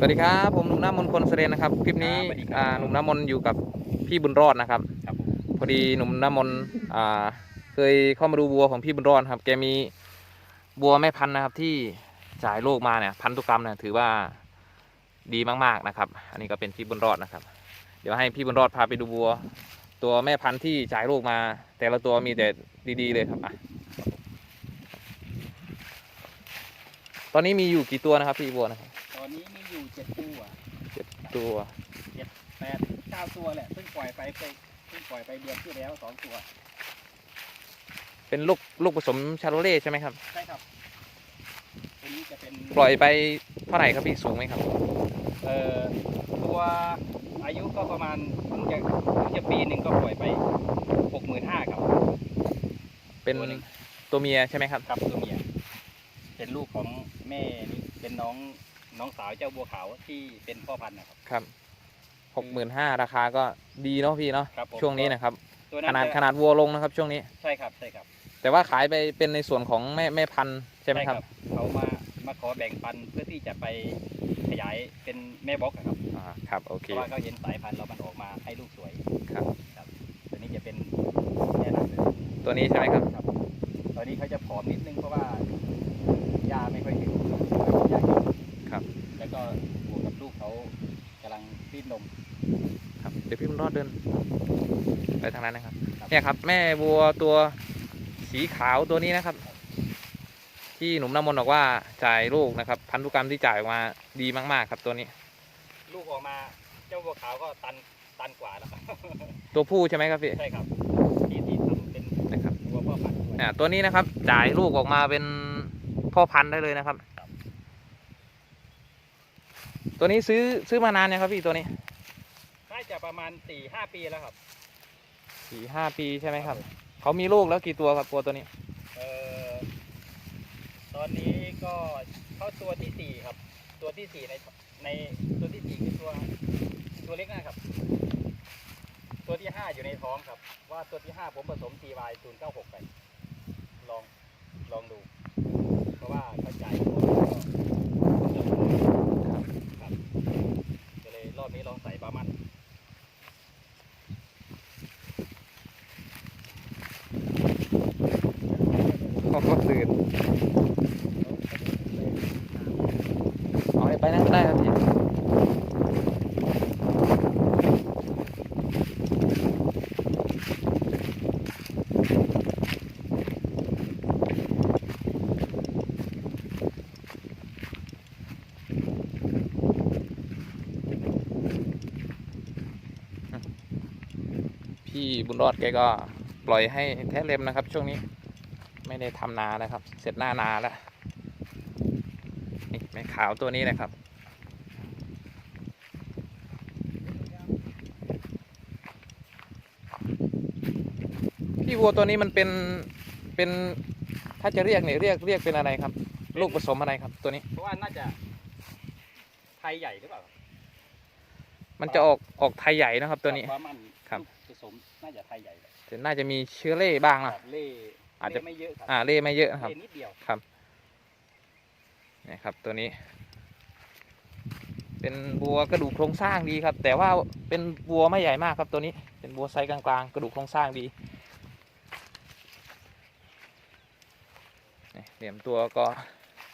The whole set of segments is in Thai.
สวัสดีครับ ผมหนุ่มน้ำมนต์คนเสเรนนะครับคลิปนี้ครับสวัสดีครับ อ่าหนุ่มน้ำมนต์อยู่กับพี่บุญรอดนะครับ ครับผมพอดีหนุ่มน้ำมนต์อ่าเคยเข้ามาดูวัวของพี่บุญรอดครับ แกมีวัวแม่พันธุ์นะครับที่จ่ายลูกมาเนี่ยพันธุกรรมเนี่ยถือว่าดีมากๆนะครับ อันนี้ก็เป็นพี่บุญรอดนะครับ เดี๋ยวให้พี่บุญรอดพาไปดูวัว ตัวแม่พันธุ์ที่จ่ายลูกมา แต่ละตัวมีแต่ดีๆเลยครับอะตอนนี้มีอยู่กี่ตัวนะครับพี่วัวนะครับตอนนี้มีอยู่เจ็ดตัว ตัวแปดเก้าตัวแหละเพิ่งปล่อยไปไปเพิ่งปล่อยไปเดือนที่แล้วสองตัว เป็นลูกลูกผสมชาโรเล่ใช่ไหมครับ ใช่ครับตัวนี้จะเป็นปล่อยไปเท่าไหร่ครับพี่สูงไหมครับ เอ่อตัวอายุก็ประมาณเพิ่งจะเพิ่งจะปีหนึ่งก็ปล่อยไปหกหมื่นห้าครับ เป็นตัวหนึ่ง ตัวเมียใช่ไหมครับ ครับตัวเมียเป็นลูกของแม่นี่เป็นน้อง น้องสาวเจ้าบัวขาวที่เป็นพ่อพันธุ์นะครับ ครับหกหมื่นห้าราคาก็ดีเนาะพี่เนาะครับผมช่วงนี้นะครับ ตัวขนาดจะขนาดวัวลงนะครับ ช่วงนี้ ใช่ครับใช่ครับแต่ว่าขายไปเป็นในส่วนของแม่แม่พันธุ์ใช่ไหมครับเขามามาขอแบ่งปันเพื่อที่จะไปขยายเป็นแม่บล็อกอะครับอ่าครับโอเพเค ราะว่าเขาเห็นสายพันธุ์เรามันออกมาให้ลูกสวยครับตัวนี้จะเป็นแน่นอนเลยตัวนี้ใช่ไหมครับ ครับตอนนี้เขาจะผอมนิดนึงเพราะว่าหญ้าไม่ค่อยถึงหญ้ากิน ครับ แล้วก็บว กกับลูกเขากำลังฟีดนม ครับเดี๋ยวพี่บุญรอดเดินไปทางนั้นนะครับ ครับ เนี่ยครับ แม่วัวตัวสีขาวตัวนี้นะครับ ที่หนุ่มน้ำมนต์บอกว่าจ่ายลูกนะครับ พันธุกรรมที่จ่ายออกมาดีมากๆ ครับตัวนี้ ลูกออกมาเจ้าบัวขาวก็ตันตันกว่าแล้วตัวผู้ใช่ไหมครับพี่ใช่ครับที่ที่ทำเป็นนะครับ ตัวพ่อพันธุ์ด้วยอ่าตัวนี้นะครับจ่ายลูกออกมาเป็นพ่อพันธุ์ได้เลยนะครับครับ ตัวนี้ซื้อซื้อมานานยังครับพี่ตัวนี้น่าจะประมาณสี่ห้าปีแล้วครับ สี่ห้าปีใช่ไหมครับ เขามีลูกแล้วกี่ตัวครับตัวตัวนี้ เอ่อตอนนี้ก็เข้าตัวที่สี่ครับ ตัวที่สี่ในในตัวที่สี่คือตัวตัวเล็กนะครับ ตัวที่ห้าอยู่ในท้องครับ ว่าตัวที่ห้าผมผสม TY 0 9 6ไปลองลองดู เพราะว่าเข้าใจหมดแล้วก็ครับก็เลยรอบ นี้ลองใส่ปลามัน เขาก็ตื่นเอาไปนั่นก็ได้ครับพี่ พี่บุญรอดแกก็ปล่อยให้แท้เล็มนะครับ ช่วงนี้ไม่ได้ทำนานะครับ เสร็จหน้านาแล้วนี่แม่ขาวตัวนี้นะครับพี่วัวตัวนี้มันเป็นเป็นถ้าจะเรียกเนี่ยเรียกเรียกเป็นอะไรครับ ลูกผสมอะไรครับ ตัวนี้เพราะว่าน่าจะไทยใหญ่หรือเปล่ามันจะออกออกไทยใหญ่นะครับตัวนี้ปลามันครับลูกผ สมน่าจะไทยใหญ่แหละแต่น่าจะมีเชื้อเล่บ้างคนะรับเล่อาจจะ เล่ไม่เยอะครับอ่าเล่ไม่เยอะนะครับ เล่นิดเดียวนี่ครับตัวนี้ เป็นบัวกระดูกโครงสร้างดีครับ แต่ว่าเป็นบัวไม่ใหญ่มากครับตัวนี้ เป็นบัวไซส์กลางๆ กระดูกโครงสร้างดีนี่เหลี่ยมตัวก็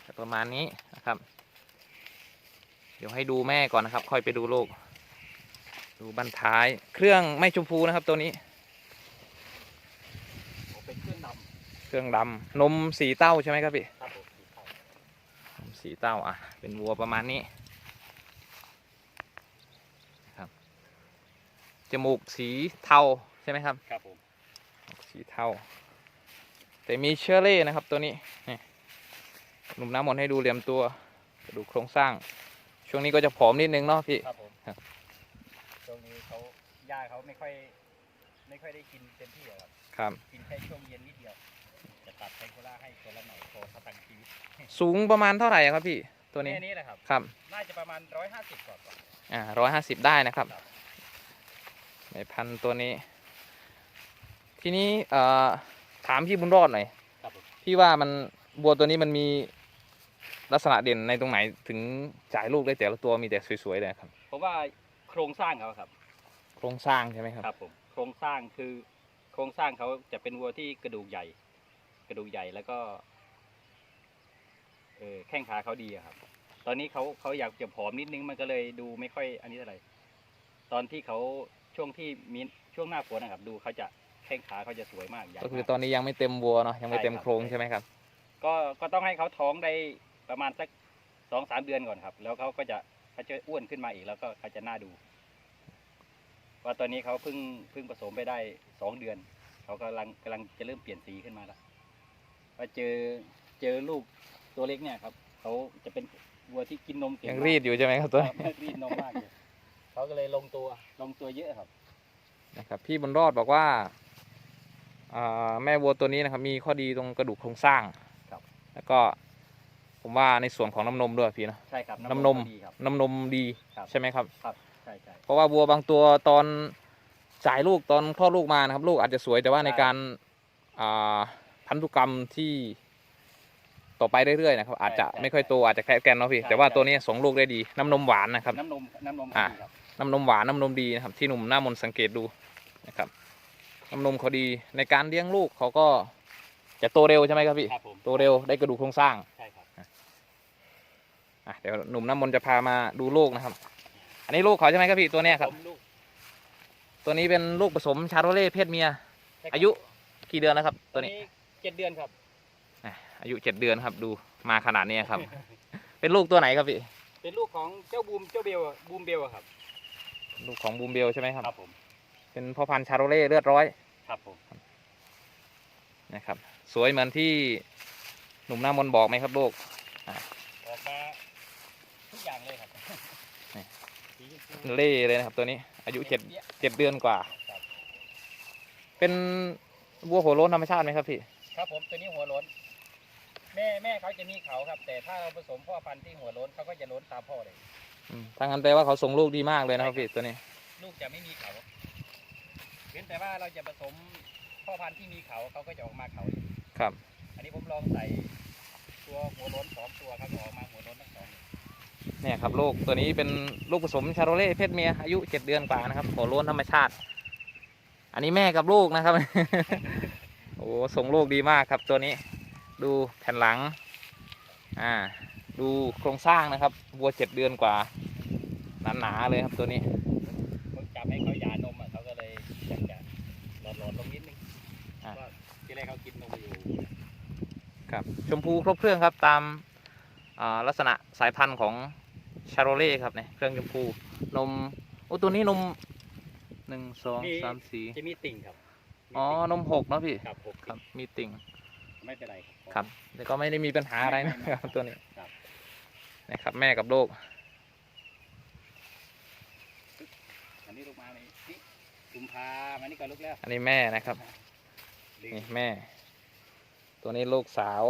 จะประมาณนี้นะครับ เดี๋ยวให้ดูแม่ก่อนนะครับ ค่อยไปดูลูก ดูบันท้าย เครื่องไม่ชมพูนะครับตัวนี้ผมเป็นเครื่องดเครื่องดำนมสีเต้าใช่ไหมครับพี่ำครับผมสีเทาสีเต้าอะ เป็นวัวประมาณนี้ครับ จมูกสีเทาใช่ไหมครับ ครับผมสีเทาแต่มีเชอร์เล่นะครับตัวนี้นี่หนุ่มน้ำมนต์ให้ดูเหลี่ยมตัวกระดูกโครงสร้าง ช่วงนี้ก็จะผอมนิดนึงเนาะพี่ ครับผมครับ ช่วงนี้เขาหญ้าเขาไม่ค่อย ไม่ค่อยได้กินเต็มที่อะครับครับ กินแค่ช่วงเย็นนิดเดียว จะตัดไทโคล่าให้ตัวละหน่อยพอเขาตังชีวิตสูงประมาณเท่าไหร่อะครับพี่ตัวนี้แค่นี้แหละครับ ครับ น่าจะประมาณร้อยห้าสิบกว่า อ่าร้อยห้าสิบได้นะครับ ครับ ในพันธุ์ตัวนี้ ทีนี้เอ่อถามพี่บุญรอดหน่อย ครับผม พี่ว่ามันบัวตัวนี้มันมีลักษณะเด่นในตรงไหนถึงจ่ายลูกได้แต่ละตัวมีแต่สวยๆเลยครับเพราะว่า โครงสร้างเขาครับ โครงสร้างใช่ไหมครับ ครับผมโครงสร้างคือโครงสร้างเขาจะเป็นวัวที่กระดูกใหญ่ กระดูกใหญ่แล้วก็เออแข้งขาเขาดีอะครับ ตอนนี้เขาเขาอยากจะผอมนิดนึงมันก็เลยดูไม่ค่อยอันนี้เท่าไหร่ตอนที่เขาช่วงที่มีช่วงหน้าฝนนะครับ ดูเขาจะแข้งขาเขาจะสวยมากใหญ่ก็คือมากตอนนี้ยังไม่เต็มวัวเนาะยังไม่เต็มใช่ครับ โครงใช่ไหมครับ ก็ก็ต้องให้เขาท้องได้ประมาณสักสองสามเดือนก่อนครับ แล้วเขาก็จะ เขาจะอ้วนขึ้นมาอีกแล้วก็เขาจะน่าดู ว่าตอนนี้เขาเพิ่งเพิ่งผสมไปได้สองเดือน เขากำลังกำลังจะเริ่มเปลี่ยนสีขึ้นมาแล้วว่าเจอเจอลูกตัวเล็กเนี่ยครับเขาจะเป็นวัวที่กินนมเก่งยังมากรีดอยู่ใช่ไหมครับตัวนี้ครับรีดนมมากเลยเขาก็เลยลงตัวลงตัวเยอะครับนะครับ พี่บุญรอดบอกว่าอ่าแม่วัวตัวนี้นะครับ มีข้อดีตรงกระดูกโครงสร้างครับแล้วก็ ผมว่าในส่วนของน้ำนมด้วยพี่เนอะใช่ครับน้ำนมเขาดีครับ น้ำนมดีครับ ใช่ไหมครับ ครับใช่ใช่เพราะว่าวัวบางตัวตอนจ่ายลูกตอนคลอดลูกมานะครับ ลูกอาจจะสวยแต่ว่าในการอ่าพันธุกรรมที่ต่อไปเรื่อยๆนะครับอาจจะไม่ค่อยโตอาจจะแค่แกนเนาะพี่ แต่ว่าตัวนี้ส่งลูกได้ดี น้ำนมหวานนะครับ น้ำนมน้ำนมอ่าเขาดีครับน้ำนมหวานน้ำนมดีนะครับที่หนุ่มหน้ามนต์สังเกตดูนะครับน้ำนมเขาดีในการเลี้ยงลูกเขาก็จะโตเร็วใช่ไหมครับพี่ ครับผมโตเร็วได้กระดูกโครงสร้าง ใช่ครับ อะเดี๋ยวหนุ่มน้ำมนต์จะพามาดูลูกนะครับ อันนี้ลูกเขาใช่ไหมครับพี่ตัวเนี้ยครับผมลูกตัวนี้เป็นลูกผสมชาโรเล่เพศเมีย อายุกี่เดือนแล้วครับ ตัตัววนี้นี้เจ็ดเดือนครับอะอายุเจ็ดเดือนครับดูมาขนาดนี้ครับ เป็นลูกตัวไหนครับพี่ เป็นลูกของเจ้าบูมเจ้าเบลอะบูมเบลอะครับ ลูกของบูมเบลใช่ไหมครับครับผมเป็นพ่อพันธุ์ชาโรเล่เลือดร้อยครับผมนะครับ สวยเหมือนที่หนุ่มหน้ามนต์บอกไหมครับลูกออกมาทุก อย่างเลยครับนี่สีชมพูเล่เลยนะครับ ตัวนี้ อายุเจ็ดปี้ยเจ็ดเดือนกว่าครับเป็นวัวหัวโล้นธรรมชาติไหมครับพี่ ครับผมตัวนี้หัวโล้น แม่แม่เขาจะมีเขาครับ แต่ถ้าเราผสมพ่อพันธุ์ที่หัวโล้นเขาก็จะโล้นตามพ่อเลย อืมถ้างั้นแปลว่าเขาส่งลูกดีมากเลยนะครับพี่ตัวนี้ ลูกจะไม่มีเขาเว้นแต่ว่าเราจะผสมพ่อพันธุ์ที่มีเขาเขาก็จะออกมาเขาเลยครับ อันนี้ผมลองใส่ตัวหัวโล้นสองตัวเขาก็ออกมาหัวโล้นทั้งสองเลย เนี่ยครับลูกตัวนี้เป็นลูกผสมชาโรเล่เพศเมียอายุเจ็ดเดือนกว่านะครับหัวโล้นธรรมชาติ อันนี้แม่กับลูกนะครับ โอ้ส่งลูกดีมากครับตัวนี้ ดูแผ่นหลัง อ่า ดูโครงสร้างนะครับวัวเจ็ดเดือนกว่าหนาๆเลยครับตัวนี้ผมจับให้เขาหยานมอะเขาก็เลยอยากจะหลอนๆลงนิดนึงอะว่าที่แรกเขากินนมอยู่ครับชมพูครบเครื่องครับตามอ่าลักษณะสายพันธุ์ของ ชาโรเล่ครับเนี่ยเครื่องชมพูนมโอ้ตัวนี้นมหนึ่งสองสามสี่จะมีติ่งครับมีอ๋อติ่งนมหกเนาะพี่ครับผมครับมีติ่งไม่เป็นไรครับแต่ก็ไม่ได้มีปัญหาอะไรไม่นะไม่ครับตัวนี้ครับ นะครับแม่กับลูกอันนี้ลูกมาในนี่กุมภามานี่ก่อนลูกแล้วอันนี้แม่นะครับลืมนี่แม่ ตัวนี้ลูกสาว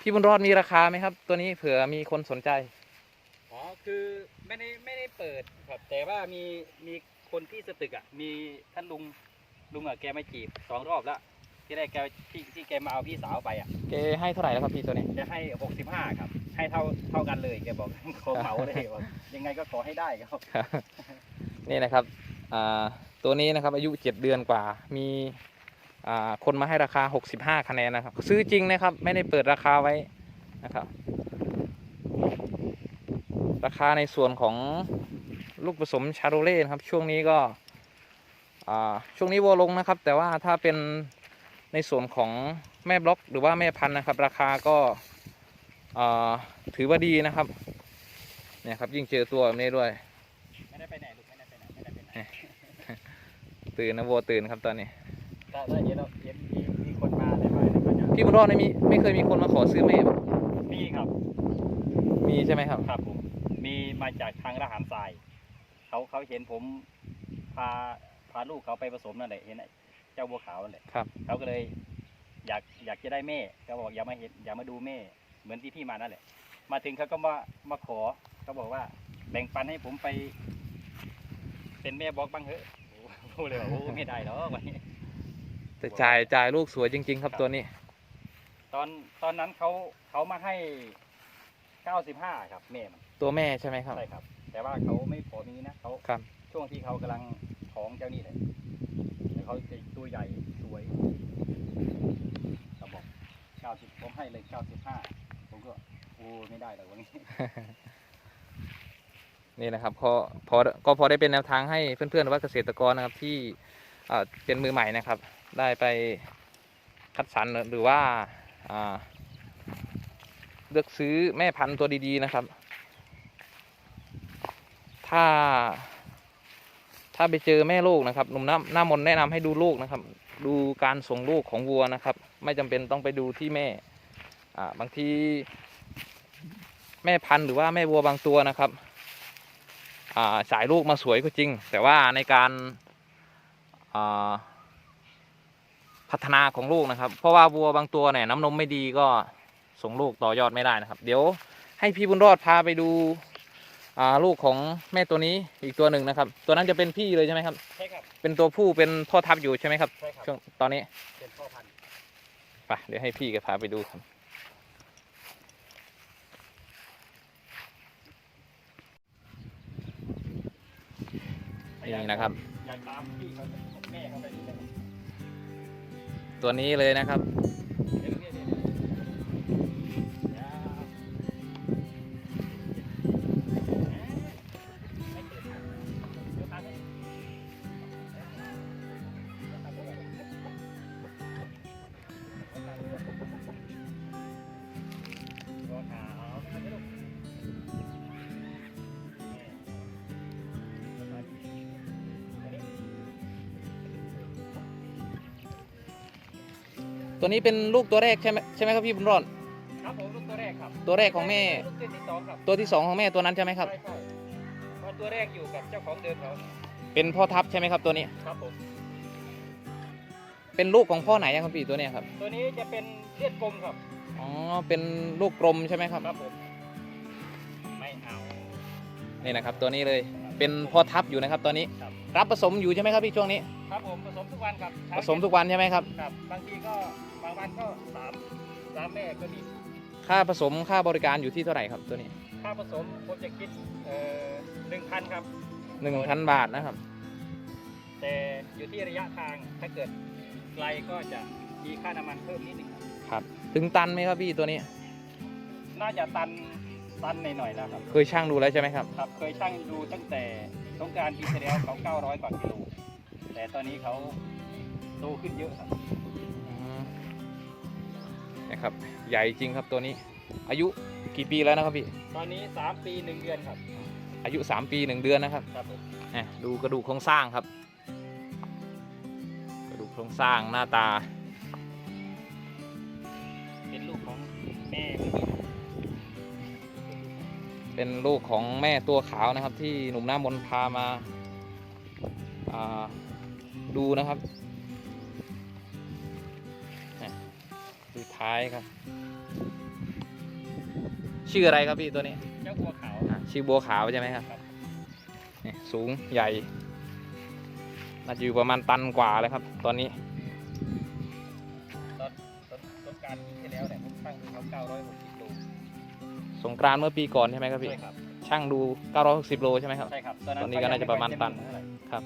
พี่บุญรอดมีราคาไหมครับ ตัวนี้เผื่อมีคนสนใจ อ๋อคือไม่ได้ไม่ได้เปิดครับ แต่ว่ามีมีคนที่สตึกอะ มีท่านลุงลุงอะแกมาจีบสองรอบแล้ว ที่แรกแกที่ที่แกมาเอาพี่สาวไปอะเกให้เท่าไหร่แล้วครับพี่ตัวนี้ จะให้หกสิบห้าครับ ให้เท่าเท่ากันเลยแกบอกขอเหมาเลยบอกยังไงก็ขอให้ได้ครับ นี่นะครับอ่าตัวนี้นะครับอายุเจ็ดเดือนกว่ามีอ่า คนมาให้ราคา 65 คะแนนนะครับ ซื้อจริงนะครับ ไม่ได้เปิดราคาไว้นะครับ ราคาในส่วนของลูกผสมชาโรเล่นะครับ ช่วงนี้ก็อ่าช่วงนี้วัวลงนะครับ แต่ว่าถ้าเป็นในส่วนของแม่บล็อกหรือว่าแม่พันธุ์นะครับ ราคาก็อ่าถือว่าดีนะครับเนี่ยครับยิ่งเจอตัวแบบนี้ด้วยไม่ได้ไปไหนลูกไม่ได้ไปไหนไม่ได้ไปไหนตื่นนะวัวตื่นครับตอนนี้ ถ้าถ้าเห็นเราเห็นมีมีคนมาอะไรมาเนี่ยก็จะพี่บุญรอดไม่มีไม่เคยมีคนมาขอซื้อแม่ปะมีครับมีใช่ไหมครับ ครับผมมีมาจากทางระหารทรายเขาเขาเห็นผมพาพาลูกเขาไปผสมนั่นแหละเห็นไอ้เจ้าบัวขาวนั่นแหละครับ เขาก็เลยอยากอยากจะได้แม่เขาบอกอย่ามาเห็นอย่ามาดูแม่ เหมือนที่พี่มานั่นแหละ มาถึงเขาก็มามาขอเขาบอกว่าแบ่งปันให้ผมไป เป็นแม่บล็อกบ้างเถอะโอ้โหเลยว่าโอ้ไม่ได้หรอกวันนี้ แต่จ่ายจ่ายลูกสวยจริงๆครับครับตัวนี้ ตอนตอนนั้นเขาเขามาให้95ครับแม่มันตัวแม่ใช่ไหมครับ ใช่ครับ แต่ว่าเขาไม่ขอมีนะเขาครับ ช่วงที่เขากำลังท้องเจ้านี่เลยแต่เขาจะตัวใหญ่สวยเขาบอก90ผมให้เลย95ผมก็โอ้ไม่ได้หรอกวันนี้ นี่นะครับพอพอก็พอได้เป็นแนวทางให้เพื่อนๆหรือว่าเกษตรกรนะครับที่เอ่อเป็นมือใหม่นะครับ ได้ไปคัดสรรหรือว่าเลือกซื้อแม่พันธุ์ตัวดีๆนะครับ ถ้า ถ้าไปเจอแม่ลูกนะครับหนุ่มน้ำหน้ามนต์แนะนำให้ดูลูกนะครับ ดูการส่งลูกของวัวนะครับ ไม่จำเป็นต้องไปดูที่แม่บางทีแม่พันธุ์หรือว่าแม่วัวบางตัวนะครับสายลูกมาสวยก็จริง แต่ว่าในการ พัฒนาของลูกนะครับ เพราะว่าวัวบางตัวเนี่ยน้ำนมไม่ดีก็ส่งลูกต่อยอดไม่ได้นะครับ เดี๋ยวให้พี่บุญรอดพาไปดูอ่าลูกของแม่ตัวนี้อีกตัวหนึ่งนะครับ ตัวนั้นจะเป็นพี่เลยใช่ไหมครับใช่ครับ เป็นตัวผู้เป็นพ่อทับอยู่ใช่ไหมครับใช่ครับช่วงตอนนี้เป็นพ่อพันธุ์ไปเดี๋ยวให้พี่แกพาไปดูครับนี่นะครับอยากตามพี่เขาแม่เขาไปดูเลย ตัวนี้เลยนะครับ ตัวนี้เป็นลูกตัวแรกใช่ไหมใช่ไหมครับพี่บุญรอดครับผมลูกตัวแรกครับตัวแรกของแม่ ลูกตัวที่สองครับตัวที่สองของแม่ตัวนั้นใช่ไหมครับ ใช่ใช่เพราะตัวแรกอยู่กับเจ้าของเดิมเขาเป็นพ่อทับใช่ไหมครับตัวนี้ ครับผมเป็นลูกของพ่อไหนอะครับพี่ตัวเนี้ยครับ ตัวนี้จะเป็นเลือดกลมครับอ๋อ เป็นลูกกลมใช่ไหมครับ ครับผมไม่เอา นี่นะครับตัวนี้เลย เป็นพ่อทับอยู่นะครับตอนนี้ ครับ รับผสมอยู่ใช่ไหมครับพี่ช่วงนี้ ครับผมผสมทุกวันครับผสมทุกวันใช่ไหมครับครับ บางทีก็บางวันก็สามสามแม่ก็มีค่าผสมค่าบริการอยู่ที่เท่าไหร่ครับตัวนี้ ค่าผสมผมจะคิดเอ่อหนึ่งพันครับหนึ่งพันบาทนะครับ แต่อยู่ที่ระยะทางถ้าเกิดไกลก็จะมีค่าน้ำมันเพิ่มนิดนึงครับครับ ถึงตันไหมครับพี่ตัวนี้ น่าจะตันตันหน่อยๆแล้วครับ เคยช่างดูแล้วใช่ไหมครับ ครับเคยช่างดูตั้งแต่สงกรารปีที่แล้วเขา900กว่ากิโล แต่ตอนนี้เขาโตขึ้นเยอะครับอืมนะครับ ใหญ่จริงครับตัวนี้ อายุกี่ปีแล้วนะครับพี่ ตอนนี้ 3 ปี1เดือนครับ อายุ 3 ปี 1 เดือนนะครับครับผมอะดูกระดูกโครงสร้างครับ กระดูกโครงสร้างหน้าตา เป็นลูกของแม่ไม่มีเป็นลูกของแม่ตัวขาวนะครับ ที่หนุ่มหน้ามนต์พามาอ่า ดูนะครับเนี่ยดูท้ายครับ ชื่ออะไรครับพี่ตัวนี้เจ้าบัวขาวอะชื่อบัวขาวใช่ไหมครับครับเนี่ยสูงใหญ่น่าจะอยู่ประมาณตันกว่าเลยครับ ตอนนี้ตอนตอนสงกรารปีที่แล้วเนี่ยผมช่างดูเขา960โลสงกรานต์เมื่อปีก่อนใช่ไหมครับพี่ใช่ครับช่างดู 960 โลใช่ไหมครับ ใช่ครับ ตอนนี้ก็น่าจะประมาณตันเท่าไหร่ครับ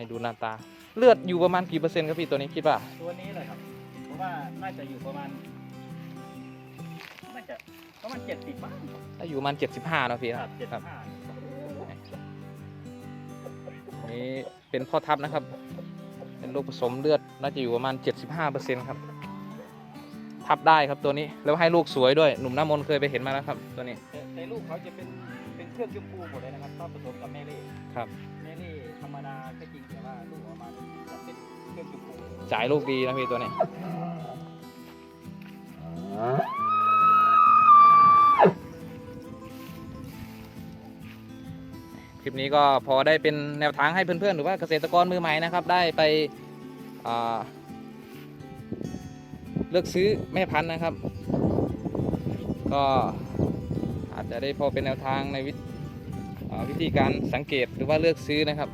ให้ดูหน้าตา เลือดอยู่ประมาณกี่เปอร์เซ็นต์ครับพี่ตัวนี้คิดว่า ตัวนี้เลยครับเพราะว่าน่าจะอยู่ประมาณน่าจะประมาณ70บ้างถ้าอยู่ประมาณ75นะพี่นะครับครับ75นี่เป็นพ่อทับนะครับ เป็นลูกผสมเลือดน่าจะอยู่ประมาณ 75เปอร์เซ็นต์ครับ ทับได้ครับตัวนี้แล้วให้ลูกสวยด้วยหนุ่มน้ำมนต์เคยไปเห็นมาแล้วครับตัวนี้ แต่แต่ลูกเขาจะเป็นเป็นเครื่องชมพูหมดเลยนะครับถ้าผสมกับแม่เล่ครับแม่เล่ธรรม ดาก็จริงแต่ว่าลูกออกมาจะเป็นเครื่องชมพูจ่ายลูกดีนะพี่ตัวนี้คลิปนี้ก็พอได้เป็นแนวทางให้เพื่อนๆ หรือว่าเกษตรกรมือใหม่นะครับ ได้ไปเลือกซื้อแม่พันธุ์นะครับ ก็อาจจะได้พอเป็นแนวทางในววิธีการสังเกตหรือว่าเลือกซื้อนะครับ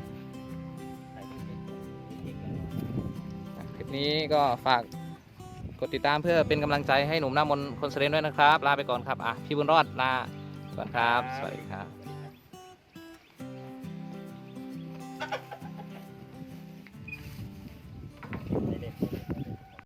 ใส่ลูกเด็กอีกแล้วนี้ก็ฝากกดติดตามเพื่อเป็นกำลังใจให้หนุ่มหน้ามนต์คนเสด็จด้วยนะครับ ลาไปก่อนครับ อะ พี่บุญรอดลาก่อนครับ สวัสดีครับสวัสดีครับ